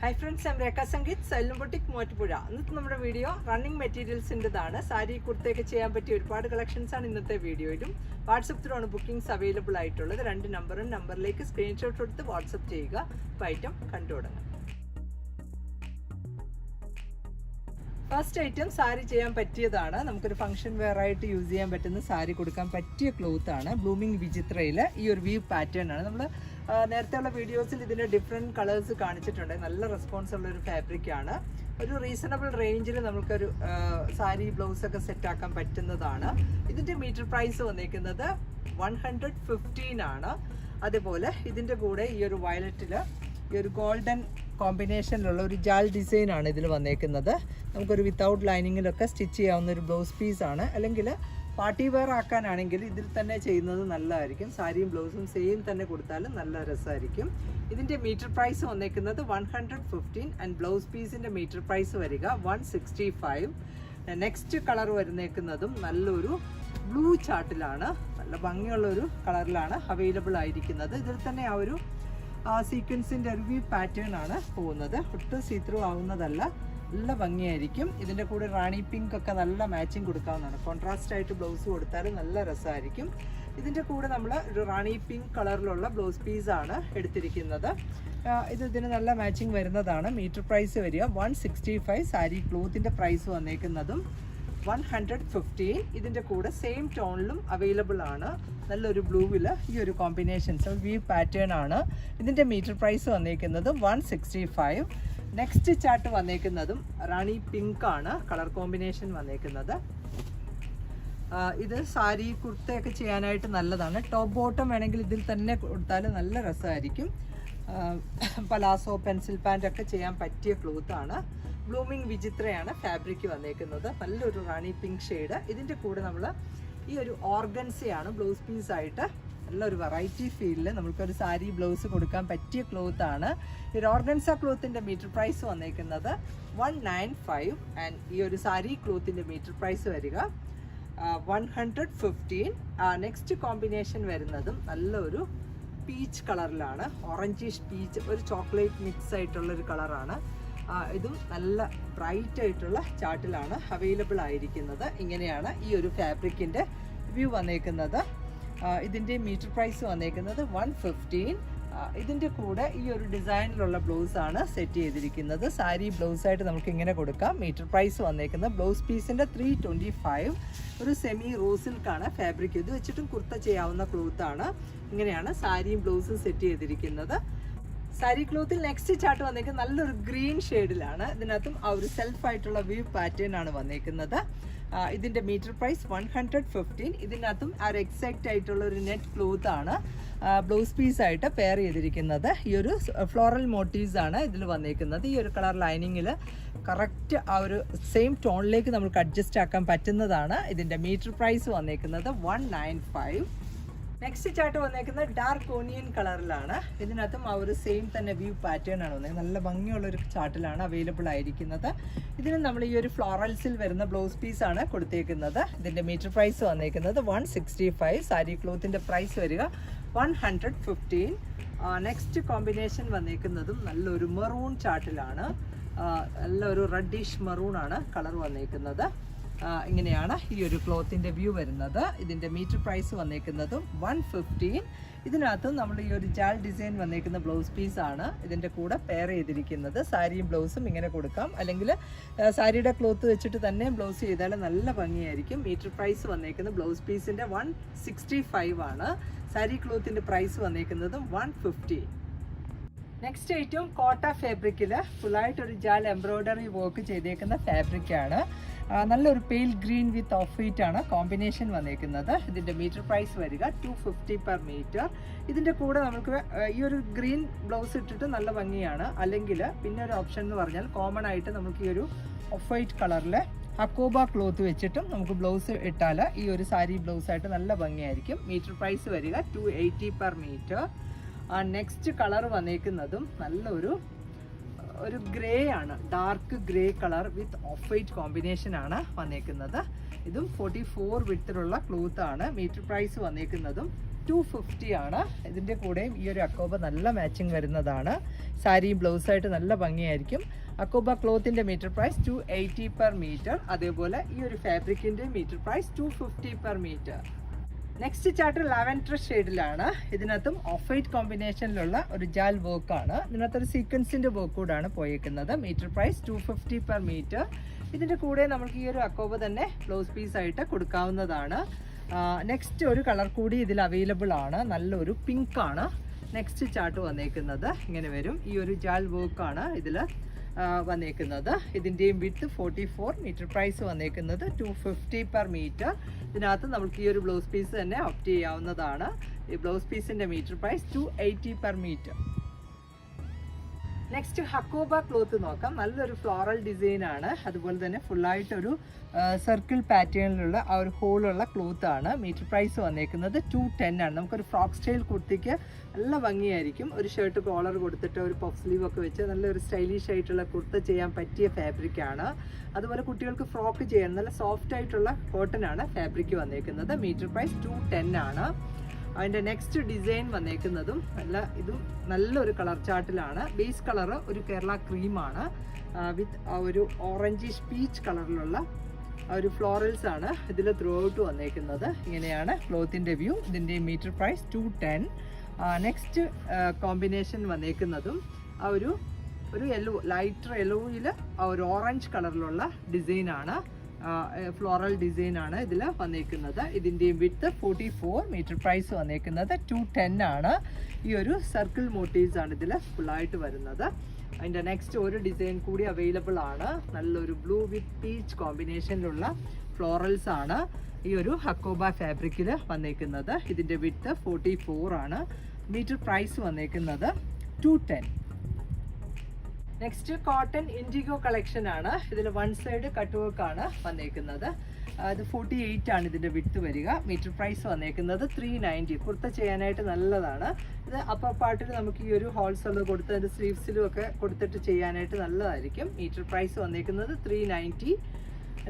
Hi friends ഞാൻ Rekha Sangeeth Xylem boutique മോറ്റുപുഴ ഇന്നത്തെ നമ്മുടെ വീഡിയോ റണ്ണിങ് മെറ്റീരിയൽസിന്റെതാണ് സാരി കുർത്തയൊക്കെ ചെയ്യാൻ പറ്റിയ ഒരുപാട് കളക്ഷൻസ് ആണ് ഇന്നത്തെ വീഡിയോയിലും വാട്സപ്പ് ത്രൂ ആണ് ബുക്കിംഗ്സ് അവൈലബിൾ ആയിട്ടുള്ളത്. രണ്ട് നമ്പറും നമ്പറിലേക്ക് സ്ക്രീൻഷോട്ട് എടുത്ത് വാട്സപ്പ് ചെയ്യുക. അപ്പോൾ ഐറ്റം കണ്ടു തുടങ്ങാം. ഫസ്റ്റ് ഐറ്റം സാരി ചെയ്യാൻ പറ്റിയതാണ്. നമുക്കൊരു ഫംഗ്ഷൻ വെയർ ആയിട്ട് യൂസ് ചെയ്യാൻ പറ്റുന്ന സാരി കൊടുക്കാൻ പറ്റിയ ക്ലോത്ത് ആണ്. ബ്ലൂമിംഗ് വിചിത്രയിൽ ഈ ഒരു വ്യൂ പാറ്റേൺ ആണ്. നമ്മൾ നേരത്തെ ഉള്ള വീഡിയോസിൽ ഇതിന്റെ ഡിഫറെന്റ് കളേഴ്സ് കാണിച്ചിട്ടുണ്ട്. നല്ല റെസ്പോൺസ് ഉള്ള ഒരു ഫാബ്രിക് ആണ്. ഒരു റീസണബിൾ റേഞ്ചിൽ നമുക്കൊരു സാരി ബ്ലൗസ് ഒക്കെ സെറ്റ് ആക്കാൻ പറ്റുന്നതാണ്. ഇതിന്റെ മീറ്റർ പ്രൈസ് വന്നിരിക്കുന്നത് വൺ ഹൺഡ്രഡ് ഫിഫ്റ്റീൻ ആണ്. അതേപോലെ ഇതിന്റെ കൂടെ ഈ ഒരു വയലറ്റിൽ ഈ ഒരു ഗോൾഡൻ കോമ്പിനേഷനിലുള്ള ഒരു ജാൽ ഡിസൈൻ ആണ് ഇതിൽ വന്നേക്കുന്നത്. നമുക്കൊരു വിത്തൗട്ട് ലൈനിങ്ങിലൊക്കെ സ്റ്റിച്ച് ചെയ്യാവുന്ന ഒരു ബ്ലൗസ് പീസാണ് അല്ലെങ്കിൽ പാർട്ടി വെയർ ആക്കാനാണെങ്കിൽ ഇതിൽ തന്നെ ചെയ്യുന്നത് നല്ലതായിരിക്കും. സാരിയും ബ്ലൗസും സെയിം തന്നെ കൊടുത്താലും നല്ല രസമായിരിക്കും. ഇതിന്റെ മീറ്റർ പ്രൈസ് വന്നേക്കുന്നത് one hundred fifteen and blouse പീസിന്റെ മീറ്റർ പ്രൈസ് വരിക one sixty five next colour വരുന്നേക്കുന്നതും നല്ലൊരു ബ്ലൂ ചാർട്ടിലാണ് നല്ല ഭംഗിയുള്ള ഒരു കളറിലാണ് അവൈലബിൾ ആയിരിക്കുന്നത്. ഇതിൽ തന്നെ ആ ഒരു സീക്വൻസിന്റെ ഒരു വ്യൂ പാറ്റേൺ ആണ് പോകുന്നത്. ഒട്ടും സീത്രൂ ആവുന്നതല്ല. നല്ല ഭംഗിയായിരിക്കും. ഇതിന്റെ കൂടെ റാണി പിങ്ക് ഒക്കെ നല്ല മാച്ചിങ് കൊടുക്കാവുന്നതാണ്. കോൺട്രാസ്റ്റ് ആയിട്ട് ബ്ലൗസ് കൊടുത്താൽ നല്ല രസമായിരിക്കും. ഇതിന്റെ കൂടെ നമ്മൾ ഒരു റാണി പിങ്ക് കളറിലുള്ള ബ്ലൗസ് പീസാണ് എടുത്തിരിക്കുന്നത്. ഇത് ഇതിന് നല്ല മാച്ചിങ് വരുന്നതാണ്. മീറ്റർ പ്രൈസ് വരിക. വൺ സിക്സ്റ്റി ഫൈവ് സാരി ക്ലോത്തിന്റെ പ്രൈസ് വന്നേക്കുന്നതും വൺ ഹൺഡ്രഡ് ഫിഫ്റ്റീൻ ഇതിന്റെ കൂടെ സെയിം ടോണിലും അവൈലബിൾ ആണ്. നല്ലൊരു ബ്ലൂവിൽ ഈ ഒരു കോമ്പിനേഷൻസ് വ്യൂ പാറ്റേൺ ആണ്. ഇതിന്റെ മീറ്റർ പ്രൈസ് വന്നേക്കുന്നത് one sixty five next chart വന്നേക്കുന്നതും rani pink ആണ് കളർ കോമ്പിനേഷൻ വന്നേക്കുന്നത്. ഇത് സാരി കുർത്തയൊക്കെ ചെയ്യാനായിട്ട് നല്ലതാണ്. ടോപ്പ് ബോട്ടം വേണമെങ്കിൽ ഇതിൽ തന്നെ കൊടുത്താൽ നല്ല രസമായിരിക്കും. പലാസോ പെൻസിൽ പാന്റ് ഒക്കെ ചെയ്യാൻ പറ്റിയ ക്ലോത്ത് ആണ്. ബ്ലൂമിങ് വിചിത്രയാണ് ഫാബ്രിക് വന്നേക്കുന്നത്. നല്ലൊരു റാണി പിങ്ക് ഷെയ്ഡ് ഇതിന്റെ കൂടെ നമ്മൾ ഈ ഒരു ഓർഗൻസയാണ് ബ്ലൗസ് പീസ് ആയിട്ട് നല്ലൊരു വെറൈറ്റി ഫീലിൽ നമുക്കൊരു സാരി ബ്ലൗസ് കൊടുക്കാൻ പറ്റിയ ക്ലോത്ത് ആണ്. ഈ ഒരു ഓർഗൻസ ക്ലോത്തിന്റെ മീറ്റർ പ്രൈസ് വന്നേക്കുന്നത് വൺ നയൻ ഫൈവ് ആൻഡ് ഈ ഒരു സാരി ക്ലോത്തിന്റെ മീറ്റർ പ്രൈസ് വരിക one hundred fifteen next combination വരുന്നതും നല്ലൊരു പീച്ച് കളറിലാണ് ഓറഞ്ചിഷ് പീച്ച് ഒരു ചോക്ലേറ്റ് മിക്സ് ആയിട്ടുള്ള ഒരു കളറാണ് ഇതും നല്ല ബ്രൈറ്റ് ആയിട്ടുള്ള ചാർട്ടിലാണ് അവൈലബിൾ ആയിരിക്കുന്നത്. ഇങ്ങനെയാണ് ഈ ഒരു ഫാബ്രിക്കിന്റെ വ്യൂ വന്നേക്കുന്നത്. ഇതിന്റെ മീറ്റർ പ്രൈസ് വന്നേക്കുന്നത് വൺ ഫിഫ്റ്റീൻ ഇതിന്റെ കൂടെ ഈ ഒരു ഡിസൈനിലുള്ള ബ്ലൗസ് ആണ് സെറ്റ് ചെയ്തിരിക്കുന്നത്. സാരി ബ്ലൗസ് ആയിട്ട് നമുക്ക് ഇങ്ങനെ കൊടുക്കാം. മീറ്റർ പ്രൈസ് വന്നേക്കുന്നത് ബ്ലൗസ് പീസിന്റെ ത്രീ ട്വന്റി ഫൈവ് ഒരു സെമി റോസിൽക്കാണ് ഫാബ്രിക് ഇത് വെച്ചിട്ടും കുർത്ത ചെയ്യാവുന്ന ക്ലോത്ത് ആണ്. ഇങ്ങനെയാണ് സാരിയും ബ്ലൗസും സെറ്റ് ചെയ്തിരിക്കുന്നത്. സാരി ക്ലോത്തിൽ നെക്സ്റ്റ് ചാർട്ട് വന്നേക്കുന്നത് നല്ലൊരു ഗ്രീൻ ഷെയ്ഡിലാണ് ഇതിനകത്തും ആ ഒരു സെൽഫായിട്ടുള്ള വ്യൂ പാറ്റേൺ ആണ് വന്നേക്കുന്നത്. ആ, ഇതിന്റെ metre price one hundred fifteen. ഇതിനകത്തും ആ ഒരു എക്സാക്റ്റ് ആയിട്ടുള്ള ഒരു നെറ്റ് ക്ലോത്ത് ആണ് ബ്ലൗസ് പീസ് ആയിട്ട് പെയർ ചെയ്തിരിക്കുന്നത്. ഈ ഒരു ഫ്ലോറൽ മോട്ടീവ്സ് ആണ് ഇതിൽ വന്നിരിക്കുന്നത് ഈ ഒരു കളർ ലൈനിങ്ങിൽ കറക്റ്റ് ആ ഒരു സെയിം ടോണിലേക്ക് നമുക്ക് അഡ്ജസ്റ്റ് ആക്കാൻ പറ്റുന്നതാണ് ഇതിന്റെ മീറ്റർ പ്രൈസ് വന്നിരിക്കുന്നത് one nine five. Next chart വന്നേക്കുന്നത് ഡാർക്ക് ഓണിയൻ കളറിലാണ് ഇതിനകത്തും ആ ഒരു സെയിം തന്നെ വ്യൂ പാറ്റേൺ ആണ് വന്നത് നല്ല ഭംഗിയുള്ള ഒരു ചാർട്ടിലാണ് അവൈലബിൾ ആയിരിക്കുന്നത്. ഇതിന് നമ്മൾ ഈ ഒരു ഫ്ലോറൽസിൽ വരുന്ന ബ്ലൗസ് പീസ് ആണ് കൊടുത്തേക്കുന്നത്. ഇതിന്റെ മീറ്റർ പ്രൈസ് വന്നേക്കുന്നത് വൺ സിക്സ്റ്റി ഫൈവ് സാരി ക്ലോത്തിന്റെ പ്രൈസ് വരിക one hundred fifteen next combination വന്നേക്കുന്നതും നല്ലൊരു മെറൂൺ ചാർട്ടിലാണ് നല്ലൊരു റെഡിഷ് മെറൂൺ ആണ് കളർ വന്നേക്കുന്നത്. ഇങ്ങനെയാണ് ഈ ഒരു ക്ലോത്തിന്റെ വ്യൂ വരുന്നത്. ഇതിന്റെ മീറ്റർ പ്രൈസ് വന്നേക്കുന്നതും വൺ ഫിഫ്റ്റീൻ. ഇതിനകത്തും നമ്മൾ ഈ ഒരു ജാൽ ഡിസൈൻ വന്നേക്കുന്ന ബ്ലൗസ് പീസാണ് ഇതിന്റെ കൂടെ പെയർ ചെയ്തിരിക്കുന്നത്. സാരിയും ബ്ലൗസും ഇങ്ങനെ കൊടുക്കാം. അല്ലെങ്കിൽ സാരിയുടെ ക്ലോത്ത് വെച്ചിട്ട് തന്നെ ബ്ലൗസ് ചെയ്താൽ നല്ല ഭംഗിയായിരിക്കും. മീറ്റർ പ്രൈസ് വന്നേക്കുന്നത് ബ്ലൗസ് പീസിന്റെ വൺ സിക്സ്റ്റി ഫൈവ് ആണ്. സാരി ക്ലോത്തിന്റെ price വന്നേക്കുന്നതും one fifty next item Kota ഫാബ്രിക്കിൽ ഫുള്ളായിട്ടൊരു ജാൽ എംബ്രോയ്ഡറി വർക്ക് ചെയ്തേക്കുന്ന ഫാബ്രിക്കാണ് നല്ലൊരു pale green with off white ആണ് കോമ്പിനേഷൻ വന്നേക്കുന്നത്. ഇതിന്റെ മീറ്റർ പ്രൈസ് വരിക ടു ഫിഫ്റ്റി പെർ മീറ്റർ ഇതിന്റെ കൂടെ നമുക്ക് ഈ ഒരു ഗ്രീൻ ബ്ലൗസ് ഇട്ടിട്ട് നല്ല ഭംഗിയാണ്. അല്ലെങ്കിൽ പിന്നെ ഒരു ഓപ്ഷൻ എന്ന് പറഞ്ഞാൽ കോമൺ ആയിട്ട് നമുക്ക് ഈ ഒരു ഓഫ് വൈറ്റ് കളറിൽ അക്കോബ ക്ലോത്ത് വെച്ചിട്ടും നമുക്ക് ബ്ലൗസ് ഇട്ടാൽ ഈ ഒരു സാരി ബ്ലൗസ് ആയിട്ട് നല്ല ഭംഗിയായിരിക്കും. മീറ്റർ പ്രൈസ് വരിക two eighty per metre next colour വന്നേക്കുന്നതും നല്ലൊരു ഒരു ഗ്രേ ആണ്. Dark grey colour with off white combination ആണ് വന്നേക്കുന്നത്. ഇതും ഫോർട്ടി ഫോർ വിത്തിലുള്ള ക്ലോത്ത് ആണ്. മീറ്റർ പ്രൈസ് വന്നേക്കുന്നതും ടു ഫിഫ്റ്റി ആണ്. ഇതിന്റെ കൂടെയും ഈ ഒരു അക്കോബ നല്ല മാച്ചിങ് വരുന്നതാണ്. സാരിയും ബ്ലൗസായിട്ട് നല്ല ഭംഗിയായിരിക്കും. Hakoba ക്ലോത്തിന്റെ metre price two eighty per metre അതേപോലെ ഈ ഒരു ഫാബ്രിക്കിന്റെ metre price two fifty per metre next chart lavender ഷെയ്ഡിലാണ് ഇതിനകത്തും ഓഫ് വൈറ്റ് കോമ്പിനേഷനിലുള്ള ഒരു ജാൽ വർക്കാണ് ഇതിനകത്ത് ഒരു സീക്വൻസിന്റെ വർക്ക് കൂടാണ് പോയേക്കുന്നത്. Metre price two fifty per metre ഇതിന്റെ കൂടെ നമുക്ക് ഈ ഒരു അക്കോബ് തന്നെ ബ്ലൗസ് പീസ് ആയിട്ട് കൊടുക്കാവുന്നതാണ്. നെക്സ്റ്റ് ഒരു കളർ കൂടി ഇതിൽ അവൈലബിൾ ആണ്. നല്ലൊരു പിങ്ക് ആണ്. നെക്സ്റ്റ് ചാർട്ട് വന്നേക്കുന്നത്. ഇങ്ങനെ വരും. ഈ ഒരു ജാൽ വർക്കാണ് ഇതിൽ വന്നേക്കുന്നത്. ഇതിന്റെയും width forty four metre price വന്നേക്കുന്നത് ടു ഫിഫ്റ്റി പെർ മീറ്റർ ഇതിനകത്ത് നമുക്ക് ഈ ഒരു ബ്ലൗസ് പീസ് തന്നെ ഓപ്റ്റ് ചെയ്യാവുന്നതാണ്. ഈ ബ്ലൗസ് പീസിന്റെ metre price two eighty per metre next Hakoba cloth നോക്കാം. നല്ലൊരു ഫ്ലോറൽ ഡിസൈൻ ആണ്. അതുപോലെ തന്നെ ഫുള്ളായിട്ടൊരു സർക്കിൾ പാറ്റേണിലുള്ള ആ ഒരു ഹോളുള്ള ക്ലോത്ത് ആണ് മീറ്റർ പ്രൈസ് വന്നേക്കുന്നത് ടു ടെൻ ആണ്. നമുക്കൊരു ഫ്രോക്ക് സ്റ്റൈൽ കുർത്തിക്ക് നല്ല ഭംഗിയായിരിക്കും. ഒരു ഷർട്ട് കോളർ കൊടുത്തിട്ട് ഒരു പഫ് സ്ലീവ് ഒക്കെ വെച്ച് നല്ലൊരു സ്റ്റൈലിഷ് ആയിട്ടുള്ള കുർത്ത ചെയ്യാൻ പറ്റിയ ഫാബ്രിക് ആണ്. അതുപോലെ കുട്ടികൾക്ക് ഫ്രോക്ക് ചെയ്യാൻ നല്ല സോഫ്റ്റ് ആയിട്ടുള്ള കോട്ടൺ ആണ് ഫാബ്രിക് വന്നേക്കുന്നത്. മീറ്റർ പ്രൈസ് ടു ടെൻ ആണ്. അതിന്റെ നെക്സ്റ്റ് ഡിസൈൻ വന്നേക്കുന്നതും നല്ല ഇതും നല്ലൊരു കളർ ചാർട്ടിലാണ് ബേസ് കളർ ഒരു കേരള ക്രീമാണ് വിത്ത് ഒരു ഓറഞ്ചിഷ് പീച്ച് കളറിലുള്ള ഒരു ഫ്ലോറൽസ് ആണ് ഇതിൽ ത്രൂ ഔട്ട് വന്നേക്കുന്നത്. ഇങ്ങനെയാണ് ക്ലോത്തിന്റെ വ്യൂ. ഇതിന്റെ metre price two ten next combination വന്നേക്കുന്നതും ആ ഒരു ഒരു യെല്ലോ ലൈറ്റർ യെല്ലോയിൽ ഒരു ഓറഞ്ച് കളറിലുള്ള ഡിസൈനാണ് ഫ്ലോറൽ ഡിസൈൻ ആണ് ഇതിൽ വന്നേക്കുന്നത്. ഇതിന്റെയും width forty four metre price വന്നേക്കുന്നത് ടു ടെൻ ആണ്. ഈ ഒരു സർക്കിൾ മോട്ടീവ്സ് ആണ് ഇതിൽ ഫുള്ളായിട്ട് വരുന്നത്. അതിന്റെ നെക്സ്റ്റ് ഒരു ഡിസൈൻ കൂടി അവൈലബിൾ ആണ്. നല്ലൊരു ബ്ലൂ വിത്ത് പീച്ച് കോമ്പിനേഷനിലുള്ള ഫ്ലോറൽസ് ആണ് ഈ ഒരു ഹക്കോബ ഫാബ്രിക്കിൽ വന്നേക്കുന്നത്. ഇതിന്റെ വിത്ത് ഫോർട്ടി ഫോർ ആണ്. മീറ്റർ പ്രൈസ് വന്നേക്കുന്നത് two ten next cotton indigo collection ആണ്. ഇതിൽ വൺ സൈഡ് കട്ട് വർക്ക് ആണ് വന്നേക്കുന്നത്. അത് ഫോർട്ടി എയ്റ്റ് ആണ് ഇതിന്റെ വിട്ട് വരിക. മീറ്റർ പ്രൈസ് വന്നേക്കുന്നത് ത്രീ നയന്റി കുർത്ത ചെയ്യാനായിട്ട് നല്ലതാണ്. ഇത് അപ്പർ പാർട്ടിൽ നമുക്ക് ഈ ഒരു ഹോൾസ് കൊടുത്ത് അതിന്റെ സ്ലീവ്സിലും ഒക്കെ കൊടുത്തിട്ട് ചെയ്യാനായിട്ട് നല്ലതായിരിക്കും. മീറ്റർ പ്രൈസ് വന്നേക്കുന്നത് ത്രീ നയന്റി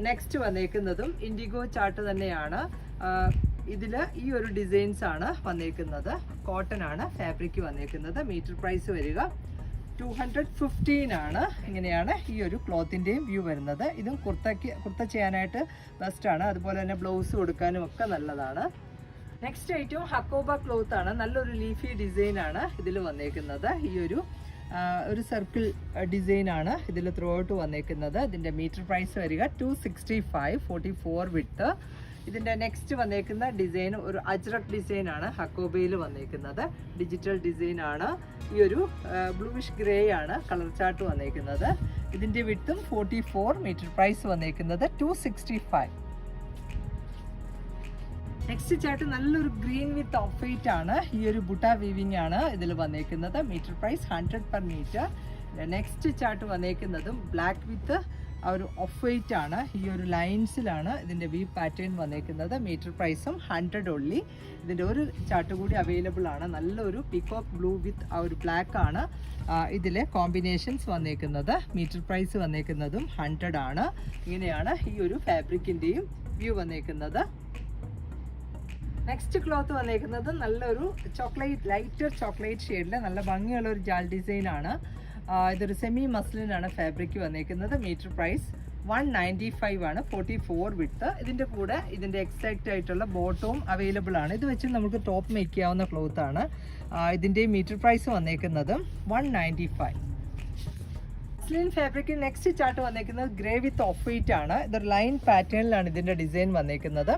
നെക്സ്റ്റ് വന്നേക്കുന്നതും ഇൻഡിഗോ ചാർട്ട് തന്നെയാണ്. ഇതിൽ ഈ ഒരു ഡിസൈൻസ് ആണ് വന്നേക്കുന്നത്. കോട്ടൺ ആണ് ഫാബ്രിക് വന്നേക്കുന്നത്. മീറ്റർ പ്രൈസ് വരിക. ടു ഹൺഡ്രഡ് ഫിഫ്റ്റീൻ ആണ്. ഇങ്ങനെയാണ് ഈ ഒരു ക്ലോത്തിന്റെയും വ്യൂ വരുന്നത്. ഇതും കുർത്തയ്ക്ക് കുർത്ത ചെയ്യാനായിട്ട് ബെസ്റ്റാണ് അതുപോലെ തന്നെ ബ്ലൗസ് കൊടുക്കാനും ഒക്കെ നല്ലതാണ്. നെക്സ്റ്റ് ഐറ്റം ഹക്കോബ ക്ലോത്ത് ആണ്. നല്ലൊരു ലീഫി ഡിസൈൻ ആണ് ഇതിൽ വന്നേക്കുന്നത്. ഈ ഒരു ഒരു സർക്കിൾ ഡിസൈൻ ആണ് ഇതിൽ ത്രൂ ഔട്ട് വന്നേക്കുന്നത്. ഇതിന്റെ മീറ്റർ പ്രൈസ് വരിക two sixty five forty four width ഇതിന്റെ നെക്സ്റ്റ് വന്നേക്കുന്ന ഡിസൈൻ ഒരു അജ്രക് ഡിസൈൻ ആണ് ഹക്കോബയിൽ വന്നേക്കുന്നത്. ഡിജിറ്റൽ ഡിസൈൻ ആണ്. ഈ ഒരു ബ്ലൂവിഷ് ഗ്രേ ആണ് കളർ ചാർട്ട് വന്നേക്കുന്നത്. ഇതിന്റെ വിട്ടും ഫോർട്ടി ഫോർ മീറ്റർ പ്രൈസ് വന്നേക്കുന്നത് two sixty five next chart നല്ലൊരു ഗ്രീൻ വിത്ത് ഓഫ് വൈറ്റ് ആണ്. ഈ ഒരു ബുട്ട വീവിംഗ് ആണ് ഇതിൽ വന്നേക്കുന്നത്. Metre price hundred per metre next chart വന്നേക്കുന്നതും black with ആ ഒരു ഓഫ് വൈറ്റ് ആണ്. ഈ ഒരു ലൈൻസിലാണ് ഇതിന്റെ വി പാറ്റേൺ വന്നേക്കുന്നത്. മീറ്റർ പ്രൈസും ഹൺഡ്രഡ് ഓൺലി ഇതിന്റെ ഒരു ചാർട്ട് കൂടി അവൈലബിൾ ആണ്. നല്ലൊരു പിക്കോപ്പ് ബ്ലൂ വിത്ത് ആ ഒരു ബ്ലാക്ക് ആണ് ഇതിലെ കോമ്പിനേഷൻസ് വന്നേക്കുന്നത്. മീറ്റർ പ്രൈസ് വന്നേക്കുന്നതും ഹൺഡ്രഡ് ആണ്. ഇങ്ങനെയാണ് ഈ ഒരു ഫാബ്രിക്കിന്റെയും വ്യൂ വന്നേക്കുന്നത്. നെക്സ്റ്റ് ക്ലോത്ത് വന്നേക്കുന്നത് നല്ലൊരു ചോക്ലേറ്റ് ലൈറ്റർ ചോക്ലേറ്റ് ഷെയ്ഡിൽ നല്ല ഭംഗിയുള്ള ഒരു ജാൽ ഡിസൈൻ ആണ്. ഇതൊരു സെമി മസ്ലിനാണ് ഫാബ്രിക് വന്നേക്കുന്നത്. Metre price one ninety five ആണ്. ഫോർട്ടി ഫോർ വിട്ട് ഇതിന്റെ കൂടെ ഇതിന്റെ എക്സാക്റ്റ് ആയിട്ടുള്ള ബോട്ടവും അവൈലബിൾ ആണ്. ഇത് വെച്ച് നമുക്ക് ടോപ്പ് മേക്ക് ചെയ്യാവുന്ന ക്ലോത്ത് ആണ്. ഇതിന്റെ മീറ്റർ പ്രൈസ് വന്നേക്കുന്നത് one ninety five muslin fabric next chart വന്നേക്കുന്നത് ഗ്രേ വിത്ത് ഓഫ് വൈറ്റ് ആണ്. ഇതൊരു ലൈൻ പാറ്റേണിലാണ് ഇതിന്റെ ഡിസൈൻ വന്നേക്കുന്നത്.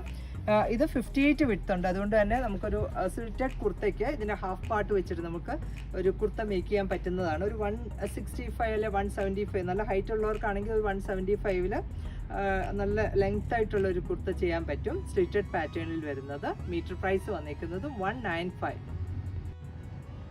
ഇത് ഫിഫ്റ്റി എയ്റ്റ് വിട്ട് ഉണ്ട്. അതുകൊണ്ട് തന്നെ നമുക്കൊരു സിൽറ്റഡ് കുർത്തയ്ക്ക് ഇതിന്റെ ഹാഫ് പാർട്ട് വെച്ചിട്ട് നമുക്ക് ഒരു കുർത്ത മേക്ക് ചെയ്യാൻ പറ്റുന്നതാണ്. ഒരു വൺ സിക്സ്റ്റി ഫൈവ് അല്ലെ വൺ സെവന്റി ഫൈവ് നല്ല ഹൈറ്റ് ഉള്ളവർക്കാണെങ്കിൽ ഒരു വൺ സെവന്റി ഫൈവിൽ നല്ല ലെങ്ത് ആയിട്ടുള്ള ഒരു കുർത്ത ചെയ്യാൻ പറ്റും. സ്റ്റിറ്റഡ് പാറ്റേണിൽ വരുന്നത്. മീറ്റർ പ്രൈസ് വന്നിരിക്കുന്നത് one nine five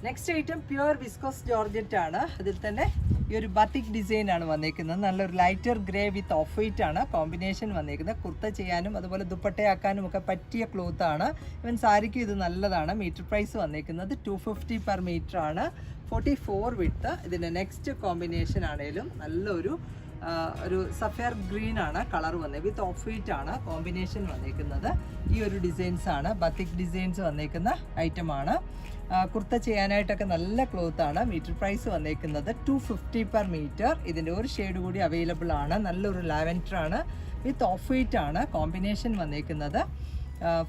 next item pure viscose georgette ആണ്. അതിൽ തന്നെ ഈ ഒരു ബത്തിക് ഡിസൈൻ ആണ് വന്നേക്കുന്നത്. നല്ലൊരു lighter grey with off white ആണ് കോമ്പിനേഷൻ വന്നേക്കുന്നത്. കുർത്ത ചെയ്യാനും അതുപോലെ ദുപ്പട്ടയാക്കാനും ഒക്കെ പറ്റിയ ക്ലോത്ത് ആണ്. ഇവൻ സാരിക്ക് ഇത് നല്ലതാണ്. മീറ്റർ പ്രൈസ് വന്നേക്കുന്നത് ടു ഫിഫ്റ്റി പെർ മീറ്റർ ആണ്. ഫോർട്ടി ഫോർ വിട്ട് ഇതിന്റെ നെക്സ്റ്റ് കോമ്പിനേഷൻ ആണേലും നല്ലൊരു ഒരു സഫയർ ഗ്രീൻ ആണ്. കളർ വന്നത് വിത്ത് ഓഫ് വൈറ്റ് ആണ് കോമ്പിനേഷൻ വന്നേക്കുന്നത്. ഈ ഒരു ഡിസൈൻസ് ആണ് ബത്തിക് ഡിസൈൻസ് വന്നേക്കുന്ന ഐറ്റം ആണ് ആ, കുർത്ത ചെയ്യാനായിട്ടൊക്കെ നല്ല ക്ലോത്ത് ആണ് മീറ്റർ പ്രൈസ് വന്നേക്കുന്നത് ടു ഫിഫ്റ്റി പെർ മീറ്റർ ഇതിന്റെ ഒരു ഷെയ്ഡ് കൂടി അവൈലബിൾ ആണ്. നല്ലൊരു ലാവൻഡർ ആണ് വിത്ത് ഓഫ് വൈറ്റ് ആണ്. കോമ്പിനേഷൻ വന്നേക്കുന്നത്.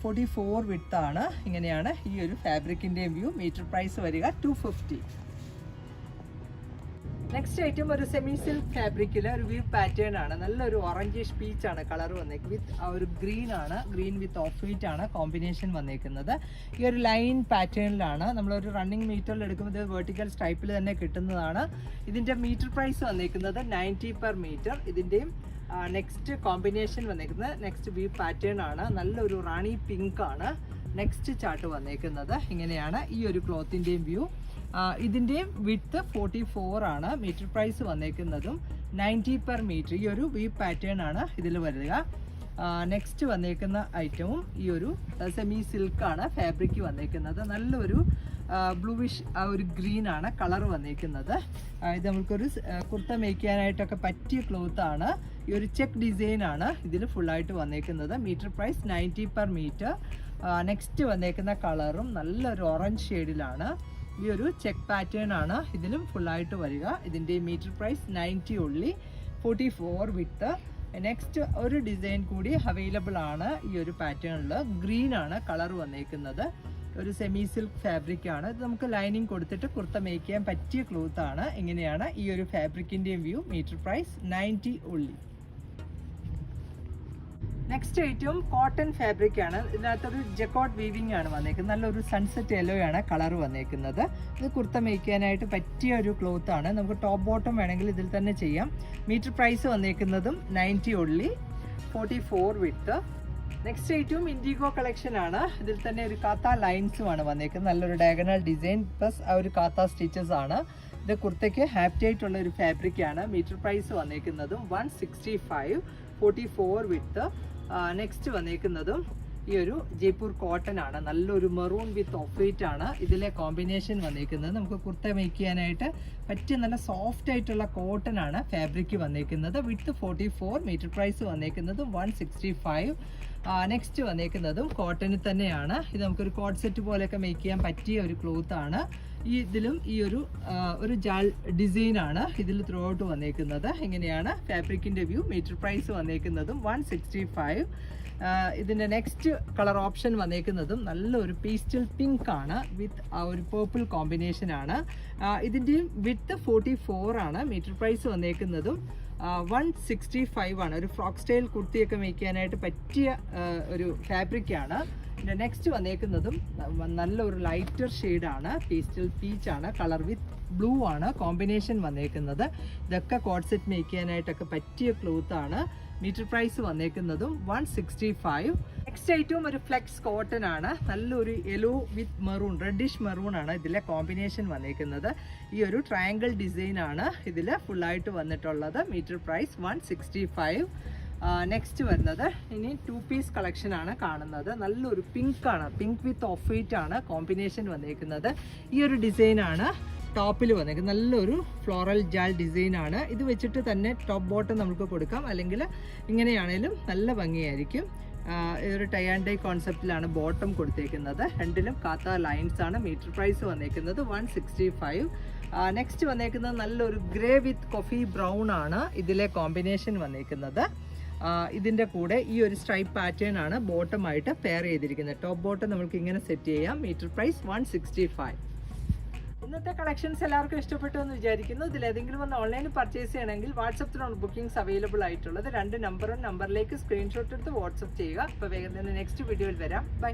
ഫോർട്ടി ഫോർ വിത്ത് ആണ്. ഇങ്ങനെയാണ് ഈ ഒരു ഫാബ്രിക്കിന്റെയും വ്യൂ മീറ്റർ പ്രൈസ് വരിക ടു ഫിഫ്റ്റി നെക്സ്റ്റ് ഐറ്റം ഒരു സെമി സിൽക്ക് ഫാബ്രിക്കിൽ ഒരു വീവ് പാറ്റേൺ ആണ്. നല്ലൊരു ഓറഞ്ചിഷ് പീച്ച് ആണ് കളർ വന്നേക്ക്. വിത്ത് ഒരു ഗ്രീൻ ആണ്. ഗ്രീൻ വിത്ത് ഓഫ് വൈറ്റ് ആണ് കോമ്പിനേഷൻ വന്നേക്കുന്നത്. ഈ ഒരു ലൈൻ പാറ്റേണിലാണ് നമ്മളൊരു റണ്ണിങ് മീറ്ററിൽ എടുക്കുമ്പോൾ ഇത് വെർട്ടിക്കൽ സ്ട്രൈപ്പിൽ തന്നെ കിട്ടുന്നതാണ്. ഇതിന്റെ മീറ്റർ പ്രൈസ് വന്നേക്കുന്നത് നയന്റി പെർ മീറ്റർ ഇതിന്റെയും നെക്സ്റ്റ് കോമ്പിനേഷൻ വന്നേക്കുന്നത് നെക്സ്റ്റ് വീവ് പാറ്റേൺ ആണ്. നല്ലൊരു റാണി പിങ്ക് ആണ്. നെക്സ്റ്റ് ചാർട്ട് വന്നേക്കുന്നത്. ഇങ്ങനെയാണ് ഈ ഒരു ക്ലോത്തിന്റെയും വ്യൂ ഇതിന്റെയും വിത്ത് ഫോർട്ടി ഫോർ ആണ്. മീറ്റർ പ്രൈസ് വന്നേക്കുന്നതും നയന്റി പെർ മീറ്റർ ഈ ഒരു വി പാറ്റേൺ ആണ് ഇതിൽ വരിക. നെക്സ്റ്റ് വന്നേക്കുന്ന ഐറ്റവും ഈ ഒരു സെമി സിൽക്കാണ് ഫാബ്രിക് വന്നേക്കുന്നത്. നല്ലൊരു ബ്ലൂവിഷ് ആ ഒരു ഗ്രീൻ ആണ് കളർ വന്നേക്കുന്നത്. ഇത് നമുക്കൊരു കുർത്ത മേയ്ക്കാനായിട്ടൊക്കെ പറ്റിയ ക്ലോത്ത് ആണ്. ഈ ഒരു ചെക്ക് ഡിസൈൻ ആണ് ഇതിൽ ഫുള്ളായിട്ട് വന്നേക്കുന്നത്. Metre price ninety per metre next വന്നേക്കുന്ന കളറും നല്ലൊരു ഓറഞ്ച് ഷെയ്ഡിലാണ് ഈ ഒരു ചെക്ക് പാറ്റേൺ ആണ് ഇതിലും ഫുള്ളായിട്ട് വരിക. ഇതിന്റെ metre price ninety only. Forty four width next ഒരു ഡിസൈൻ കൂടി അവൈലബിൾ ആണ് ഈ ഒരു പാറ്റേണിൽ ഗ്രീൻ ആണ് കളർ വന്നേക്കുന്നത്. ഒരു സെമി സിൽക്ക് ഫാബ്രിക് ആണ്. ഇത് നമുക്ക് ലൈനിങ് കൊടുത്തിട്ട് കുർത്ത മേക്ക് ചെയ്യാൻ പറ്റിയ ക്ലോത്ത് ആണ്. ഇങ്ങനെയാണ് ഈ ഒരു ഫാബ്രിക്കിന്റെയും view metre price ninety only. Next item cotton fabric ആണ്. ഇതിനകത്തൊരു ജക്കോട്ട് വീവിംഗ് ആണ് വന്നേക്കുന്നത്. നല്ലൊരു സൺസെറ്റ് യെല്ലോ ആണ് കളർ വന്നേക്കുന്നത്. ഇത് കുർത്ത മേയ്ക്കാനായിട്ട് പറ്റിയ ഒരു ക്ലോത്ത് ആണ്. നമുക്ക് ടോപ്പ് ബോട്ടം വേണമെങ്കിൽ ഇതിൽ തന്നെ ചെയ്യാം. Metre price വന്നേക്കുന്നതും ninety only forty four width next ഐറ്റവും ഇൻഡിഗോ കളക്ഷൻ ആണ്. ഇതിൽ തന്നെ ഒരു കാത്ത ലൈൻസും ആണ് വന്നേക്കുന്നത്. നല്ലൊരു ഡയഗണൽ ഡിസൈൻ പ്ലസ് ആ ഒരു കാത്ത സ്റ്റിച്ചസ് ആണ്. ഇത് കുർത്തയ്ക്ക് ഹാപ്പി ആയിട്ടുള്ള ഒരു ഫാബ്രിക് ആണ്. Metre price വന്നേക്കുന്നതും one sixty five forty four width next വന്നേക്കുന്നതും ഈ ഒരു ജയ്പൂർ കോട്ടൺ ആണ്. നല്ലൊരു മെറൂൺ വിത്ത് ഓഫ് വൈറ്റ് ആണ് ഇതിലെ കോമ്പിനേഷൻ വന്നിരിക്കുന്നത് നമുക്ക് കുർത്ത മേക്ക് ചെയ്യാനായിട്ട് പറ്റിയ നല്ല സോഫ്റ്റ് ആയിട്ടുള്ള കോട്ടൺ ആണ് ഫാബ്രിക് വന്നിരിക്കുന്നത് width forty four metre price വന്നിരിക്കുന്നത് വൺ സിക്സ്റ്റി ഫൈവ് നെക്സ്റ്റ് വന്നിരിക്കുന്നതും കോട്ടണിൽ തന്നെയാണ്. ഇത് നമുക്കൊരു കോട്ട് സെറ്റ് പോലെയൊക്കെ മേക്ക് ചെയ്യാൻ പറ്റിയ ഒരു ക്ലോത്ത് ആണ്. ഈ ഇതിലും ഈ ഒരു ഒരു ജാൾ ഡിസൈൻ ആണ് ഇതിൽ ത്രൂ ഔട്ട് വന്നേക്കുന്നത്. ഇങ്ങനെയാണ് ഫാബ്രിക്കിന്റെ വ്യൂ മീറ്റർ പ്രൈസ് വന്നേക്കുന്നതും വൺ സിക്സ്റ്റി ഫൈവ് ഇതിന്റെ നെക്സ്റ്റ് കളർ ഓപ്ഷൻ വന്നേക്കുന്നതും നല്ലൊരു പീസ്റ്റൽ പിങ്ക് ആണ് വിത്ത് ആ ഒരു പേർപ്പിൾ കോമ്പിനേഷൻ ആണ്. ഇതിന്റെയും വിത്ത് ഫോർട്ടി ഫോർ ആണ് മീറ്റർ പ്രൈസ് വന്നേക്കുന്നതും. വൺ സിക്സ്റ്റി ഫൈവ് ആണ്. ഒരു ഫ്രോക്ക് സ്റ്റൈൽ കുർത്തിയൊക്കെ മേക്ക് ചെയ്യാനായിട്ട് പറ്റിയ ഒരു ഫാബ്രിക്കാണ് ഇതിന്റെ നെക്സ്റ്റ് വന്നേക്കുന്നതും നല്ലൊരു ലൈറ്റർ ഷെയ്ഡാണ് പേസ്റ്റൽ പീച്ചാണ് കളർ വിത്ത് ബ്ലൂ ആണ് കോമ്പിനേഷൻ വന്നേക്കുന്നത്. ഇതൊക്കെ കോഡ് സെറ്റ് മേക്ക് ചെയ്യാനായിട്ടൊക്കെ പറ്റിയ ക്ലോത്ത് ആണ് മീറ്റർ പ്രൈസ് വന്നേക്കുന്നതും വൺ സിക്സ്റ്റി ഫൈവ് നെക്സ്റ്റ് ഐറ്റവും ഒരു ഫ്ലെക്സ് കോട്ടൺ ആണ്. നല്ലൊരു yellow with maroon reddish maroon ആണ് ഇതിലെ കോമ്പിനേഷൻ വന്നേക്കുന്നത്. ഈ ഒരു ട്രയാങ്കിൾ ഡിസൈൻ ആണ് ഇതിൽ ഫുള്ളായിട്ട് വന്നിട്ടുള്ളത്. Metre price one sixty five next വരുന്നത് ഇനി ടു പീസ് കളക്ഷൻ ആണ് കാണുന്നത്. നല്ലൊരു പിങ്ക് ആണ്. പിങ്ക് വിത്ത് ഓഫ് വൈറ്റ് ആണ് കോമ്പിനേഷൻ വന്നേക്കുന്നത്. ഈ ഒരു ഡിസൈൻ ആണ്. ടോപ്പിൽ വന്നേക്കും. നല്ലൊരു ഫ്ലോറൽ ജാൽ ഡിസൈനാണ് ഇത് വെച്ചിട്ട് തന്നെ ടോപ്പ് ബോട്ടം നമുക്ക് കൊടുക്കാം. അല്ലെങ്കിൽ ഇങ്ങനെയാണേലും നല്ല ഭംഗിയായിരിക്കും. ഒരു ടൈ ആൻഡ് ഡൈ കോൺസെപ്റ്റിലാണ് ബോട്ടം കൊടുത്തേക്കുന്നത്. രണ്ടിലും കാത്ത ലൈൻസ് ആണ്. മീറ്റർ പ്രൈസ് വന്നേക്കുന്നത് വൺ സിക്സ്റ്റി ഫൈവ് നെക്സ്റ്റ് വന്നേക്കുന്നത് നല്ലൊരു ഗ്രേ വിത്ത് കോഫി ബ്രൗൺ ആണ്. ഇതിലെ കോമ്പിനേഷൻ വന്നേക്കുന്നത്. ഇതിന്റെ കൂടെ ഈ ഒരു സ്ട്രൈപ്പ് പാറ്റേൺ ആണ് ബോട്ടമായിട്ട് പെയർ ചെയ്തിരിക്കുന്നത്. ടോപ്പ് ബോട്ടം നമുക്ക് ഇങ്ങനെ സെറ്റ് ചെയ്യാം. Metre price one sixty five ഇന്നത്തെ കളക്ഷൻസ് എല്ലാവർക്കും ഇഷ്ടപ്പെട്ടു എന്ന് വിചാരിക്കുന്നു. ഇതിൽ ഏതെങ്കിലും ഒന്ന് ഓൺലൈനിൽ പർച്ചേസ് ചെയ്യണമെങ്കിൽ വാട്സപ്പിലാണ് ബുക്കിംഗ്സ് അവൈലബിൾ ആയിട്ടുള്ളത്. രണ്ട് നമ്പറും നമ്പറിലേക്ക് സ്ക്രീൻഷോട്ട് എടുത്ത് വാട്സപ്പ് ചെയ്യുക. അപ്പോൾ വേഗം തന്നെ നെക്സ്റ്റ് വീഡിയോയിൽ വരാം. ബൈ